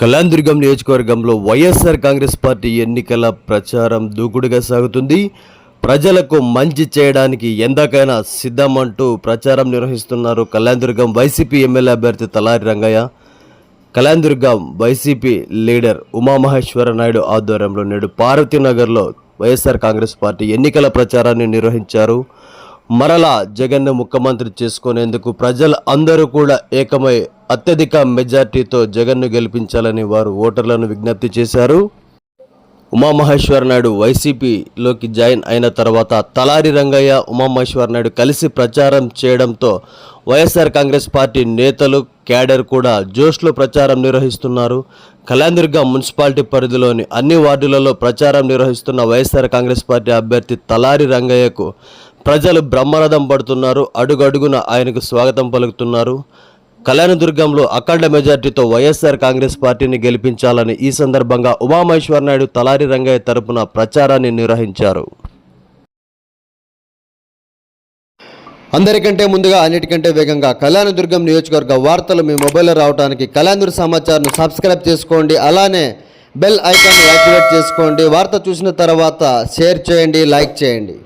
కళ్యాణదుర్గం నియోజకవర్గంలో వైఎస్ఆర్ కాంగ్రెస్ పార్టీ ఎన్నికల ప్రచారం దూకుడుగా సాగుతుంది. ప్రజలకు మంచి చేయడానికి ఎందాకైనా సిద్ధమంటూ ప్రచారం నిర్వహిస్తున్నారు కళ్యాణదుర్గం వైసీపీ ఎమ్మెల్యే అభ్యర్థి తలారి రంగయ్య. కళ్యాణదుర్గం వైసీపీ లీడర్ ఉమామహేశ్వర నాయుడు ఆధ్వర్యంలో నేడు పార్వతీనగర్లో వైఎస్ఆర్ కాంగ్రెస్ పార్టీ ఎన్నికల ప్రచారాన్ని నిర్వహించారు. మరలా జగన్ను ముఖ్యమంత్రి చేసుకునేందుకు ప్రజలు అందరూ కూడా ఏకమై అత్యధిక మెజార్టీతో జగన్ను గెలిపించాలని వారు ఓటర్లను విజ్ఞప్తి చేశారు. ఉమామహేశ్వర నాయుడు వైసీపీలోకి జాయిన్ అయిన తర్వాత తలారి రంగయ్య ఉమామహేశ్వర నాయుడు కలిసి ప్రచారం చేయడంతో వైఎస్ఆర్ కాంగ్రెస్ పార్టీ నేతలు క్యాడర్ కూడా జోష్లో ప్రచారం నిర్వహిస్తున్నారు. కళ్యాణదుర్గం మున్సిపాలిటీ పరిధిలోని అన్ని వార్డులలో ప్రచారం నిర్వహిస్తున్న వైఎస్ఆర్ కాంగ్రెస్ పార్టీ అభ్యర్థి తలారి రంగయ్యకు ప్రజలు బ్రహ్మరథం పడుతున్నారు. అడుగడుగున ఆయనకు స్వాగతం పలుకుతున్నారు. కళ్యాణదుర్గంలో అఖండ మెజార్టీతో వైఎస్ఆర్ కాంగ్రెస్ పార్టీని గెలిపించాలని ఈ సందర్భంగా ఉమామహేశ్వర నాయుడు తలారి రంగయ్య తరపున ప్రచారాన్ని నిర్వహించారు. అందరికంటే ముందుగా అన్నిటికంటే వేగంగా కళ్యాణదుర్గం నియోజకవర్గ వార్తలు మీ మొబైల్లో రావడానికి కళ్యాణదుర్గ సమాచారాన్ని సబ్స్క్రైబ్ చేసుకోండి. అలానే బెల్ ఐకాన్ యాక్టివేట్ చేసుకోండి. వార్త చూసిన తర్వాత షేర్ చేయండి లైక్ చేయండి.